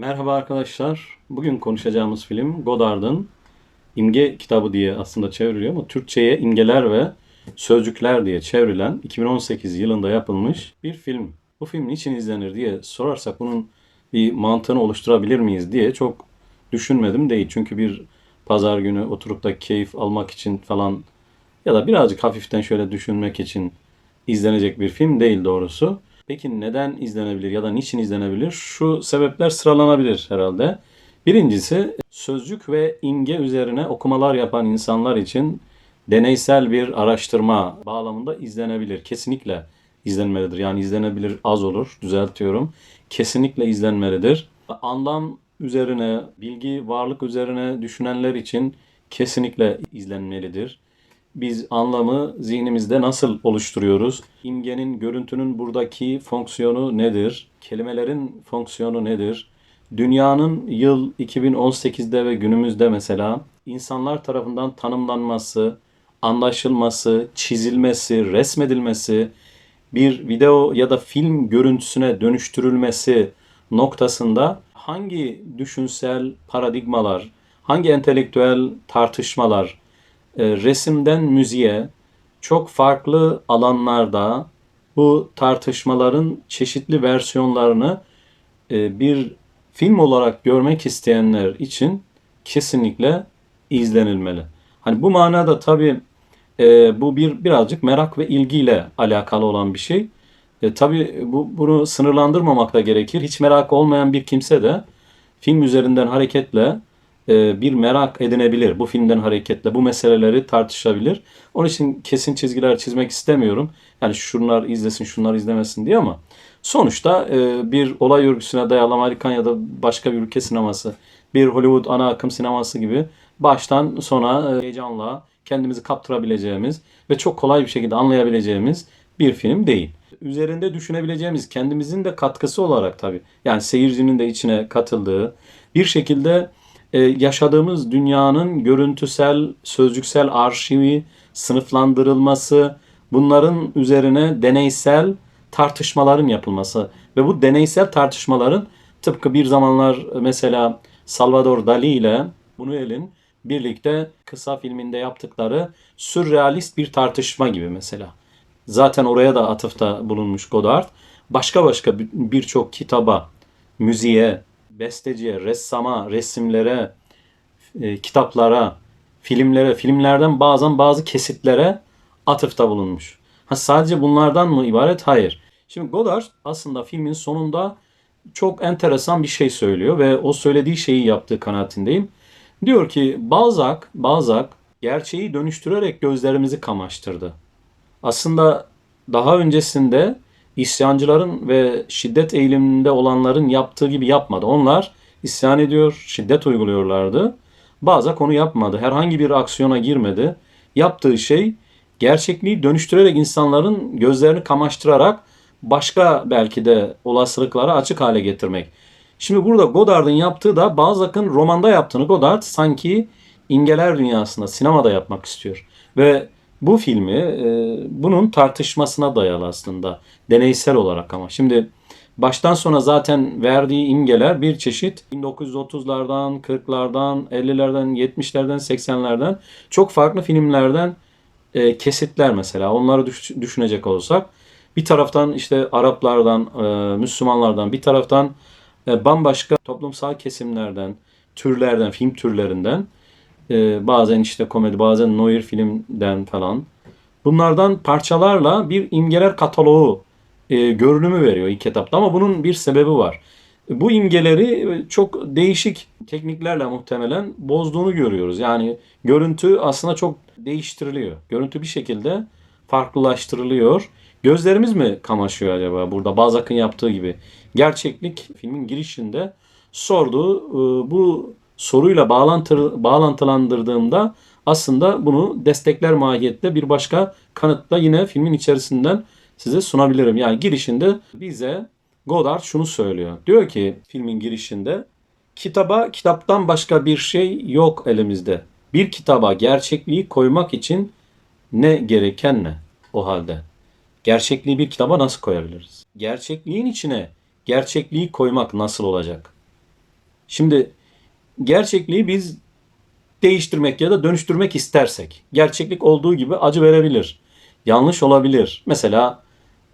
Merhaba arkadaşlar. Bugün konuşacağımız film Godard'ın İmge kitabı diye aslında çevriliyor ama Türkçe'ye imgeler ve sözcükler diye çevrilen 2018 yılında yapılmış bir film. Bu film niçin izlenir diye sorarsak bunun bir mantığını oluşturabilir miyiz diye çok düşünmedim değil. Çünkü bir pazar günü oturup da keyif almak için falan ya da birazcık hafiften şöyle düşünmek için izlenecek bir film değil doğrusu. Peki neden izlenebilir ya da niçin izlenebilir? Şu sebepler sıralanabilir herhalde. Birincisi sözcük ve imge üzerine okumalar yapan insanlar için deneysel bir araştırma bağlamında izlenebilir. Kesinlikle izlenmelidir. Yani izlenebilir az olur. Düzeltiyorum. Kesinlikle izlenmelidir. Anlam üzerine, bilgi, varlık üzerine düşünenler için kesinlikle izlenmelidir. Biz anlamı zihnimizde nasıl oluşturuyoruz? İmgenin, görüntünün buradaki fonksiyonu nedir? Kelimelerin fonksiyonu nedir? Dünyanın yıl 2018'de ve günümüzde mesela insanlar tarafından tanımlanması, anlaşılması, çizilmesi, resmedilmesi, bir video ya da film görüntüsüne dönüştürülmesi noktasında hangi düşünsel paradigmalar, hangi entelektüel tartışmalar, resimden müziğe çok farklı alanlarda bu tartışmaların çeşitli versiyonlarını e, bir film olarak görmek isteyenler için kesinlikle izlenilmeli. Hani bu manada tabii e, bu bir birazcık merak ve ilgiyle alakalı olan bir şey. E, tabii bu, bunu sınırlandırmamak da gerekir. Hiç merak olmayan bir kimse de film üzerinden hareketle e, bir merak edinebilir. Bu filmden hareketle bu meseleleri tartışabilir. Onun için kesin çizgiler çizmek istemiyorum. Yani şunlar izlesin, şunlar izlemesin diye ama sonuçta e, bir olay örgüsüne dayalı Amerikan ya da başka bir ülke sineması, bir Hollywood ana akım sineması gibi baştan sona e, heyecanla kendimizi kaptırabileceğimiz ve çok kolay bir şekilde anlayabileceğimiz bir film değil. Üzerinde düşünebileceğimiz kendimizin de katkısı olarak tabii yani seyircinin de içine katıldığı bir şekilde e, yaşadığımız dünyanın görüntüsel, sözcüksel arşivi, sınıflandırılması, bunların üzerine deneysel tartışmaların yapılması ve bu deneysel tartışmaların tıpkı bir zamanlar mesela Salvador Dali ile Buñuel'in birlikte kısa filminde yaptıkları sürrealist bir tartışma gibi mesela. Zaten oraya da atıfta bulunmuş Godard. Başka başka birçok kitaba, müziğe, besteciye, ressama, resimlere, e, kitaplara, filmlere, filmlerden bazen bazı kesitlere atıfta bulunmuş. Ha sadece bunlardan mı ibaret? Hayır. Şimdi Godard aslında filmin sonunda çok enteresan bir şey söylüyor ve o söylediği şeyi yaptığı kanaatindeyim. Diyor ki Balzac, Balzac gerçeği dönüştürerek gözlerimizi kamaştırdı. Aslında daha öncesinde isyancıların ve şiddet eğiliminde olanların yaptığı gibi yapmadı. Onlar isyan ediyor, şiddet uyguluyorlardı. Bazı konu yapmadı. Herhangi bir aksiyona girmedi. Yaptığı şey gerçekliği dönüştürerek insanların gözlerini kamaştırarak başka belki de olasılıklara açık hale getirmek. Şimdi burada Godard'ın yaptığı da Balzac'ın romanda yaptığını Godard sanki imgeler dünyasında, sinemada yapmak istiyor. Ve bu filmi e, bunun tartışmasına dayalı aslında. Deneysel olarak ama. Şimdi baştan sona zaten verdiği imgeler bir çeşit 1930'lardan, 40'lardan, 50'lerden, 70'lerden, 80'lerden çok farklı filmlerden e, kesitler mesela. Onları düş, düşünecek olursak bir taraftan işte Araplardan, e, Müslümanlardan, bir taraftan e, bambaşka toplumsal kesimlerden, türlerden, film türlerinden e, bazen işte komedi, bazen noir filmden falan. Bunlardan parçalarla bir imgeler kataloğu e, görünümü veriyor ilk etapta ama bunun bir sebebi var. Bu imgeleri çok değişik tekniklerle muhtemelen bozduğunu görüyoruz. Yani görüntü aslında çok değiştiriliyor. Görüntü bir şekilde farklılaştırılıyor. Gözlerimiz mi kamaşıyor acaba burada Balzac'ın yaptığı gibi? Gerçeklik filmin girişinde sorduğu e, bu soruyla bağlantı, bağlantılandırdığımda aslında bunu destekler mahiyette bir başka kanıtla yine filmin içerisinden size sunabilirim. Yani girişinde bize Godard şunu söylüyor. Diyor ki filmin girişinde kitaba kitaptan başka bir şey yok elimizde. Bir kitaba gerçekliği koymak için ne gereken ne o halde? Gerçekliği bir kitaba nasıl koyabiliriz? Gerçekliğin içine gerçekliği koymak nasıl olacak? Şimdi gerçekliği biz değiştirmek ya da dönüştürmek istersek gerçeklik olduğu gibi acı verebilir. Yanlış olabilir. Mesela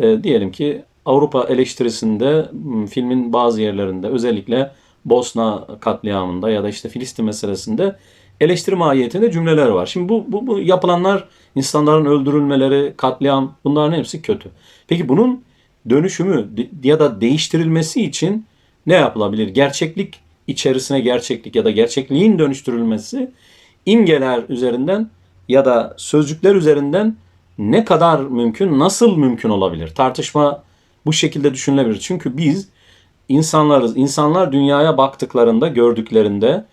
e, diyelim ki Avrupa eleştirisinde filmin bazı yerlerinde özellikle Bosna katliamında ya da işte Filistin meselesinde eleştiri mahiyetinde cümleler var. Şimdi bu, bu, bu yapılanlar insanların öldürülmeleri, katliam bunların hepsi kötü. Peki bunun dönüşümü ya da değiştirilmesi için ne yapılabilir? Gerçeklik içerisine gerçeklik ya da gerçekliğin dönüştürülmesi imgeler üzerinden ya da sözcükler üzerinden ne kadar mümkün, nasıl mümkün olabilir? Tartışma bu şekilde düşünülebilir. Çünkü biz insanlarız. İnsanlar dünyaya baktıklarında, gördüklerinde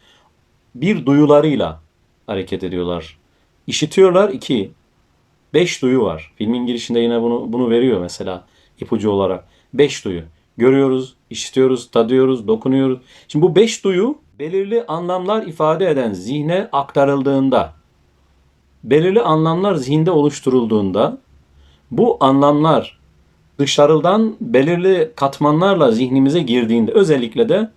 bir duyularıyla hareket ediyorlar. İşitiyorlar iki. Beş duyu var. Filmin girişinde yine bunu bunu veriyor mesela ipucu olarak. Beş duyu. Görüyoruz, işitiyoruz, tadıyoruz, dokunuyoruz. Şimdi bu beş duyu belirli anlamlar ifade eden zihne aktarıldığında, belirli anlamlar zihinde oluşturulduğunda bu anlamlar dışarıdan belirli katmanlarla zihnimize girdiğinde özellikle de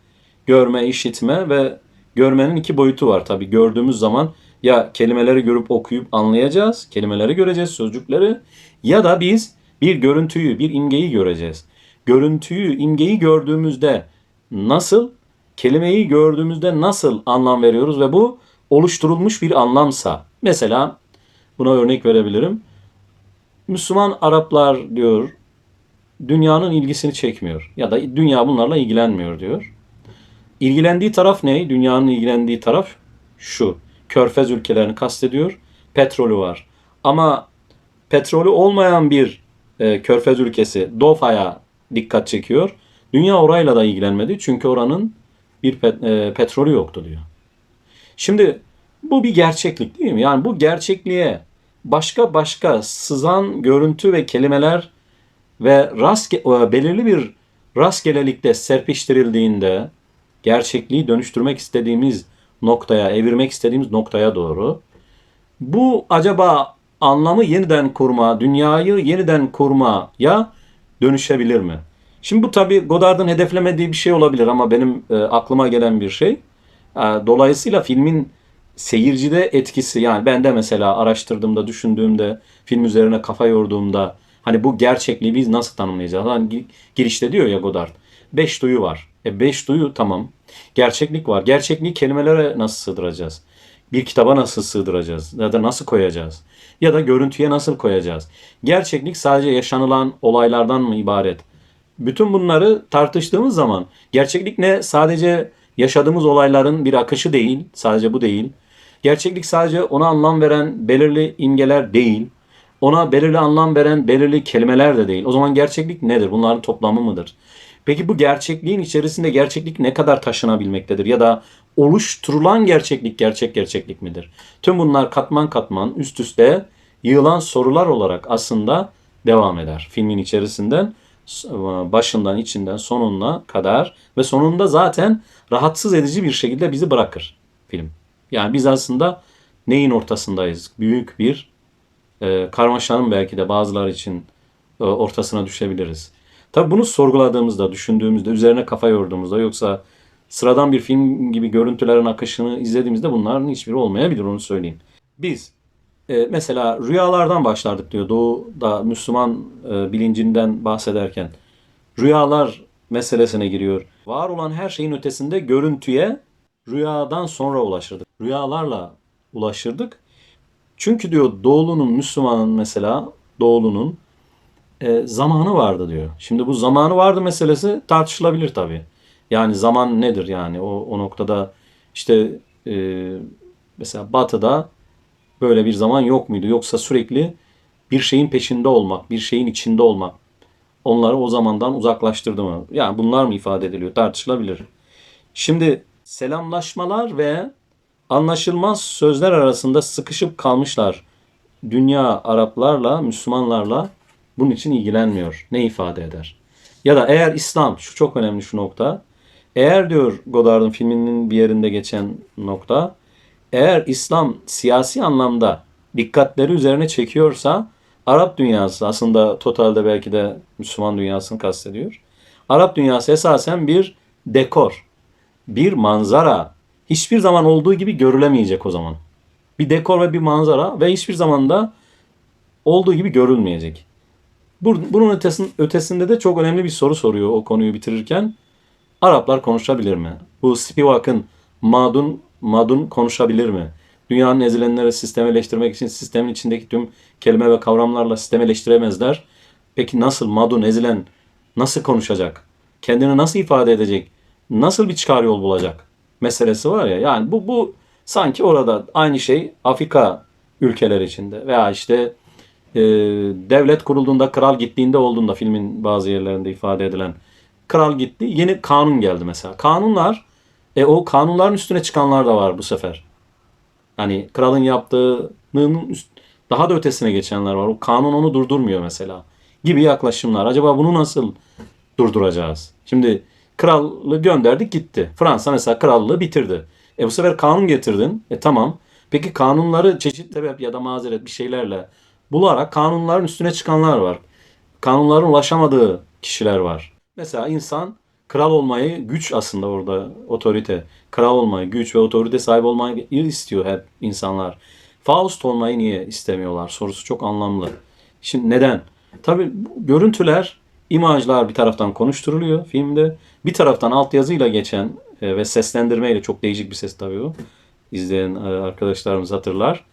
görme, işitme ve görmenin iki boyutu var tabii. Gördüğümüz zaman ya kelimeleri görüp okuyup anlayacağız, kelimeleri göreceğiz, sözcükleri ya da biz bir görüntüyü, bir imgeyi göreceğiz. Görüntüyü, imgeyi gördüğümüzde nasıl, kelimeyi gördüğümüzde nasıl anlam veriyoruz ve bu oluşturulmuş bir anlamsa. Mesela buna örnek verebilirim. Müslüman Araplar diyor dünyanın ilgisini çekmiyor ya da dünya bunlarla ilgilenmiyor diyor. İlgilendiği taraf ne? Dünyanın ilgilendiği taraf şu. Körfez ülkelerini kastediyor. Petrolü var. Ama petrolü olmayan bir e, körfez ülkesi Dofa'ya dikkat çekiyor. Dünya orayla da ilgilenmedi. Çünkü oranın bir pet- e, petrolü yoktu diyor. Şimdi bu bir gerçeklik değil mi? Yani bu gerçekliğe başka başka sızan görüntü ve kelimeler ve rastge e, belirli bir rastgelelikte serpiştirildiğinde gerçekliği dönüştürmek istediğimiz noktaya, evirmek istediğimiz noktaya doğru bu acaba anlamı yeniden kurma, dünyayı yeniden kurmaya dönüşebilir mi? Şimdi bu tabii Godard'ın hedeflemediği bir şey olabilir ama benim e, aklıma gelen bir şey. E, dolayısıyla filmin seyircide etkisi yani ben de mesela araştırdığımda, düşündüğümde, film üzerine kafa yorduğumda hani bu gerçekliği biz nasıl tanımlayacağız? Hani gi- girişte diyor ya Godard. Beş duyu var. E beş duyu tamam. Gerçeklik var. Gerçekliği kelimelere nasıl sığdıracağız? Bir kitaba nasıl sığdıracağız? Ya da nasıl koyacağız? Ya da görüntüye nasıl koyacağız? Gerçeklik sadece yaşanılan olaylardan mı ibaret? Bütün bunları tartıştığımız zaman gerçeklik ne? Sadece yaşadığımız olayların bir akışı değil. Sadece bu değil. Gerçeklik sadece ona anlam veren belirli imgeler değil. Ona belirli anlam veren belirli kelimeler de değil. O zaman gerçeklik nedir? Bunların toplamı mıdır? Peki bu gerçekliğin içerisinde gerçeklik ne kadar taşınabilmektedir? Ya da oluşturulan gerçeklik gerçek gerçeklik midir? Tüm bunlar katman katman üst üste yığılan sorular olarak aslında devam eder. Filmin içerisinden başından içinden sonuna kadar ve sonunda zaten rahatsız edici bir şekilde bizi bırakır film. Yani biz aslında neyin ortasındayız? Büyük bir e, karmaşanın belki de bazıları için e, ortasına düşebiliriz. Tabii bunu sorguladığımızda, düşündüğümüzde, üzerine kafa yorduğumuzda yoksa sıradan bir film gibi görüntülerin akışını izlediğimizde bunların hiçbiri olmayabilir onu söyleyeyim. Biz e, mesela rüyalardan başlardık diyor Doğu'da Müslüman e, bilincinden bahsederken. Rüyalar meselesine giriyor. Var olan her şeyin ötesinde görüntüye rüyadan sonra ulaşırdık. Rüyalarla ulaşırdık. Çünkü diyor Doğulu'nun, Müslümanın mesela Doğulu'nun e, zamanı vardı diyor. Şimdi bu zamanı vardı meselesi tartışılabilir tabii. Yani zaman nedir yani o, o noktada işte e, mesela Batı'da böyle bir zaman yok muydu? Yoksa sürekli bir şeyin peşinde olmak, bir şeyin içinde olmak onları o zamandan uzaklaştırdı mı? Yani bunlar mı ifade ediliyor? Tartışılabilir. Şimdi selamlaşmalar ve anlaşılmaz sözler arasında sıkışıp kalmışlar. Dünya Araplarla, Müslümanlarla bunun için ilgilenmiyor. Ne ifade eder? Ya da eğer İslam, şu çok önemli şu nokta. Eğer diyor Godard'ın filminin bir yerinde geçen nokta, eğer İslam siyasi anlamda dikkatleri üzerine çekiyorsa Arap dünyası aslında totalde belki de Müslüman dünyasını kastediyor. Arap dünyası esasen bir dekor. bir manzara hiçbir zaman olduğu gibi görülemeyecek o zaman. Bir dekor ve bir manzara ve hiçbir zaman da olduğu gibi görülmeyecek. Bunun ötesin- ötesinde de çok önemli bir soru soruyor o konuyu bitirirken. Araplar konuşabilir mi? Bu Spivak'ın Madun, Madun konuşabilir mi? Dünyanın ezilenleri sistemleştirmek için sistemin içindeki tüm kelime ve kavramlarla sistemleştiremezler. Peki nasıl Madun ezilen nasıl konuşacak? Kendini nasıl ifade edecek? Nasıl bir çıkar yol bulacak? Meselesi var ya. Yani bu bu sanki orada aynı şey Afrika ülkeleri içinde veya işte e, devlet kurulduğunda, kral gittiğinde olduğunda filmin bazı yerlerinde ifade edilen kral gitti, yeni kanun geldi mesela. Kanunlar, e, o kanunların üstüne çıkanlar da var bu sefer. Hani kralın yaptığının üst, daha da ötesine geçenler var. O kanun onu durdurmuyor mesela. Gibi yaklaşımlar. Acaba bunu nasıl durduracağız? Şimdi krallığı gönderdik gitti. Fransa mesela krallığı bitirdi. E bu sefer kanun getirdin. E tamam. Peki kanunları çeşitli sebep ya da mazeret bir şeylerle bularak kanunların üstüne çıkanlar var. Kanunların ulaşamadığı kişiler var. Mesela insan kral olmayı güç aslında orada otorite. Kral olmayı, güç ve otorite sahibi olmayı istiyor hep insanlar. Faust olmayı niye istemiyorlar? Sorusu çok anlamlı. Şimdi neden? Tabii bu görüntüler, imajlar bir taraftan konuşturuluyor filmde. Bir taraftan altyazıyla geçen e, ve seslendirmeyle çok değişik bir ses tabii o. İzleyen e, arkadaşlarımız hatırlar.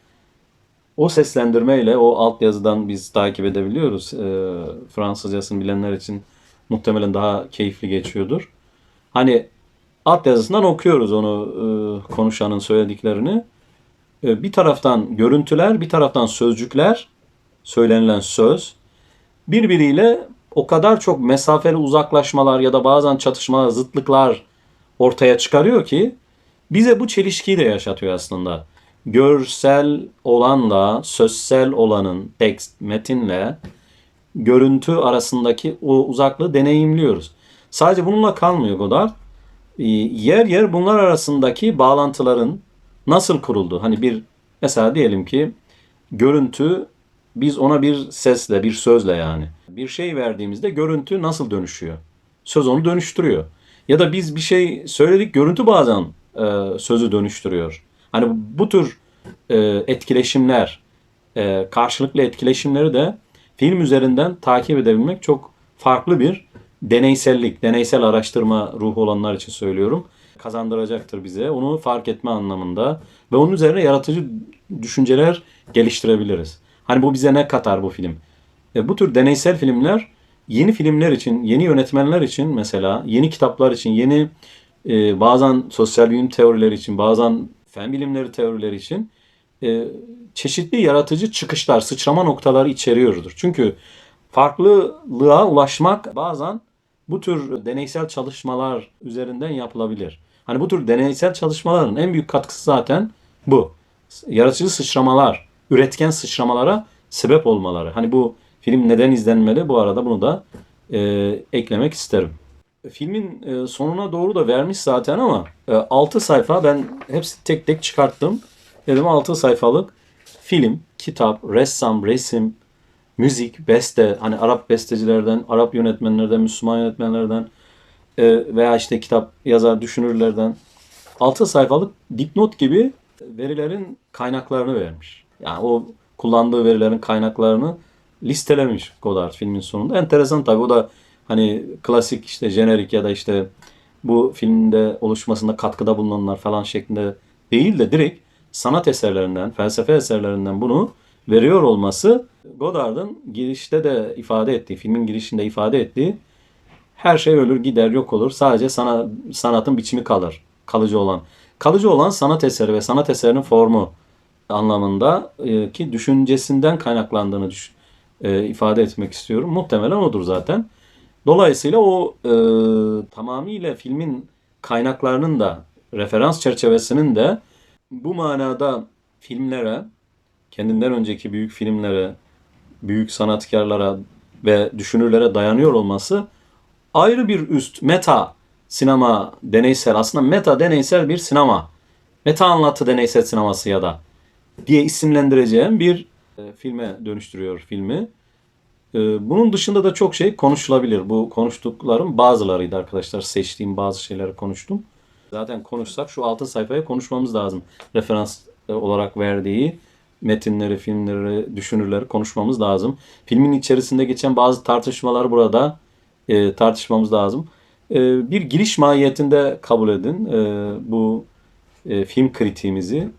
O seslendirmeyle o altyazıdan biz takip edebiliyoruz. E, Fransızcasını bilenler için muhtemelen daha keyifli geçiyordur. Hani altyazısından okuyoruz onu e, konuşanın söylediklerini. E, bir taraftan görüntüler, bir taraftan sözcükler, söylenilen söz birbiriyle o kadar çok mesafeli uzaklaşmalar ya da bazen çatışmalar, zıtlıklar ortaya çıkarıyor ki bize bu çelişkiyi de yaşatıyor aslında. Görsel olanla sözsel olanın tekst, metinle görüntü arasındaki o uzaklığı deneyimliyoruz. Sadece bununla kalmıyor Godard. Ee, Yer yer bunlar arasındaki bağlantıların nasıl kuruldu? Hani bir mesela diyelim ki görüntü biz ona bir sesle, bir sözle yani bir şey verdiğimizde görüntü nasıl dönüşüyor? Söz onu dönüştürüyor. Ya da biz bir şey söyledik, görüntü bazen e, sözü dönüştürüyor. Hani bu tür e, etkileşimler, e, karşılıklı etkileşimleri de film üzerinden takip edebilmek çok farklı bir deneysellik, deneysel araştırma ruhu olanlar için söylüyorum. Kazandıracaktır bize. Onu fark etme anlamında ve onun üzerine yaratıcı düşünceler geliştirebiliriz. Hani bu bize ne katar bu film? E, bu tür deneysel filmler yeni filmler için, yeni yönetmenler için mesela, yeni kitaplar için, yeni e, bazen sosyal bilim teorileri için, bazen fen bilimleri teorileri için e, çeşitli yaratıcı çıkışlar, sıçrama noktaları içeriyordur. Çünkü farklılığa ulaşmak bazen bu tür deneysel çalışmalar üzerinden yapılabilir. Hani bu tür deneysel çalışmaların en büyük katkısı zaten bu. Yaratıcı sıçramalar, üretken sıçramalara sebep olmaları. Hani bu film neden izlenmeli? Bu arada bunu da e, eklemek isterim. Filmin e, sonuna doğru da vermiş zaten ama e, 6 sayfa ben hepsi tek tek çıkarttım. Dedim 6 sayfalık film, kitap, ressam, resim, müzik, beste, hani Arap bestecilerden, Arap yönetmenlerden, Müslüman yönetmenlerden e, veya işte kitap yazar, düşünürlerden 6 sayfalık dipnot gibi verilerin kaynaklarını vermiş. Yani o kullandığı verilerin kaynaklarını listelemiş Godard filmin sonunda. Enteresan tabii o da hani klasik işte jenerik ya da işte bu filmde oluşmasında katkıda bulunanlar falan şeklinde değil de direkt sanat eserlerinden, felsefe eserlerinden bunu veriyor olması Godard'ın girişte de ifade ettiği, filmin girişinde ifade ettiği her şey ölür gider yok olur. Sadece sana, sanatın biçimi kalır. Kalıcı olan. Kalıcı olan sanat eseri ve sanat eserinin formu anlamında e, ki düşüncesinden kaynaklandığını düş- e, ifade etmek istiyorum. Muhtemelen odur zaten. Dolayısıyla o e, tamamıyla filmin kaynaklarının da referans çerçevesinin de bu manada filmlere, kendinden önceki büyük filmlere, büyük sanatkarlara ve düşünürlere dayanıyor olması ayrı bir üst meta sinema deneysel aslında meta deneysel bir sinema. Meta anlatı deneysel sineması ya da diye isimlendireceğim bir e, filme dönüştürüyor filmi. E, bunun dışında da çok şey konuşulabilir. Bu konuştuklarım bazılarıydı arkadaşlar. Seçtiğim bazı şeyleri konuştum. Zaten konuşsak şu altı sayfaya konuşmamız lazım. Referans e, olarak verdiği metinleri, filmleri, düşünürleri konuşmamız lazım. Filmin içerisinde geçen bazı tartışmalar burada e, tartışmamız lazım. E, bir giriş mahiyetinde kabul edin e, bu e, film kritiğimizi.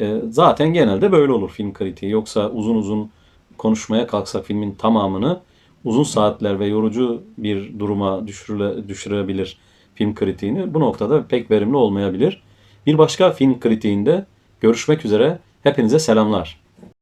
E, zaten genelde böyle olur film kritiği. Yoksa uzun uzun konuşmaya kalksak filmin tamamını uzun saatler ve yorucu bir duruma düşürüle, düşürebilir film kritiğini. Bu noktada pek verimli olmayabilir. Bir başka film kritiğinde görüşmek üzere. Hepinize selamlar.